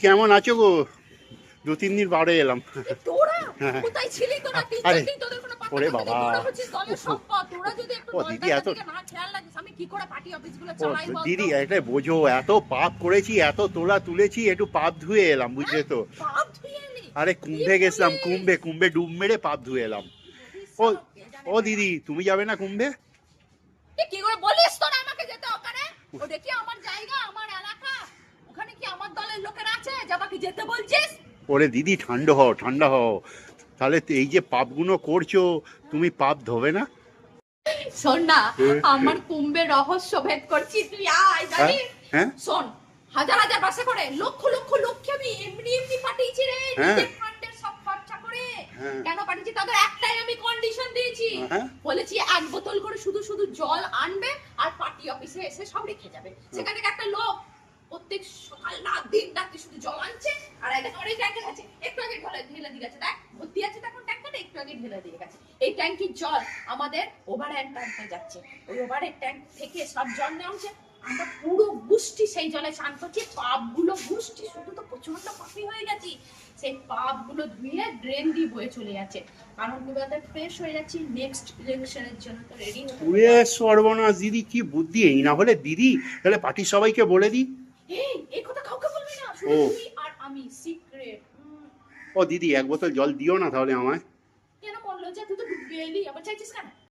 কেমন আছো গো? দু তিন দিন বারে এলাম। হ্যাঁ। আরে, কোনো পাত্তা ওরে বাবা। ও, দিদি, এত- দিদি এটা বোঝো এত পাপ করেছি এত তোলা তুলেছি একটু পাপ ধুয়ে এলাম বুঝলে তো। আরে কুম্ভে গেছিলাম কুম্ভে কুম্ভে ডুব মেরে পাপ ধুয়ে এলাম। ও ও দিদি তুমি যাবে না কুম্ভে এ কি করে বলিস তোরা আমাকে যেতে ওখানে ওটা কি আমার জায়গা আমার এলাকা ওখানে কি আমার দলের লোকেরা আছে যে আমাকে যেতে বলছিস? ওরে দিদি ঠান্ডা হও ঠান্ডা হও। তাহলে এই যে পাপগুলো করছ তুমি পাপ ধোবে না? শোন না আমার কুম্ভের রহস্য ভেদ করছি তুই আয় হ্যাঁ? জানিস? হ্যাঁ? শোন হাজার হাজার বাসে করে লক্ষ লক্ষ লক্ষ আমি এমনি এমনি পাঠিয়েছি রে হ্যাঁ। নিজের ফান্ডের সব খরচা করে। হ্যাঁ। কেন পাঠিয়েছি? তাদের একটাই আমি কন্ডিশন দিয়েছি। বলেছি এক বোতল করে শুধু শুধু জল আনবে আর পার্টি অফিসে এসে সব রেখে যাবে। সেখানে একটা লোক প্রত্যেক সকাল রাত দিন রাত্রি শুধু জল আনছে আর একটা ট্যাঙ্কের আছে একটু আগে ঢেলে ঢেলে দিয়ে গেছে দেখ ভর্তি আছে তখন ট্যাঙ্কটা একটু আগে ঢেলে দিয়ে গেছে। এই ট্যাঙ্কির জল আমাদের ওভার হ্যান্ড ট্যাঙ্কে যাচ্ছে। ওই ওভার ট্যাঙ্ক থেকে সব জল নেওয়া আমরা পুরো গুষ্টি সেই জলে স্নান করছি পাপগুলো গুষ্টি শুধু তো প্রচণ্ড পাপি হয়ে গেছি। সেই পাপগুলো ধুয়ে ড্রেন দিয়ে বয়ে চলে যাচ্ছে। কারণ ফ্রেশ হয়ে যাচ্ছি নেক্সট ইলেকশনের জন্য তো রেডি পুরে সর্বনাশ দিদি কি বুদ্ধি এই না হলে দিদি তাহলে পার্টির সবাইকে বলে দিই। এই কথা কাউকে বলবি না ও। আমি সিক্রেট ও দিদি এক বোতল জল দিও না তাহলে আমায়। কেন বলল? যে তুই তো ডুবে এলি। আবার চাইছিস কেন?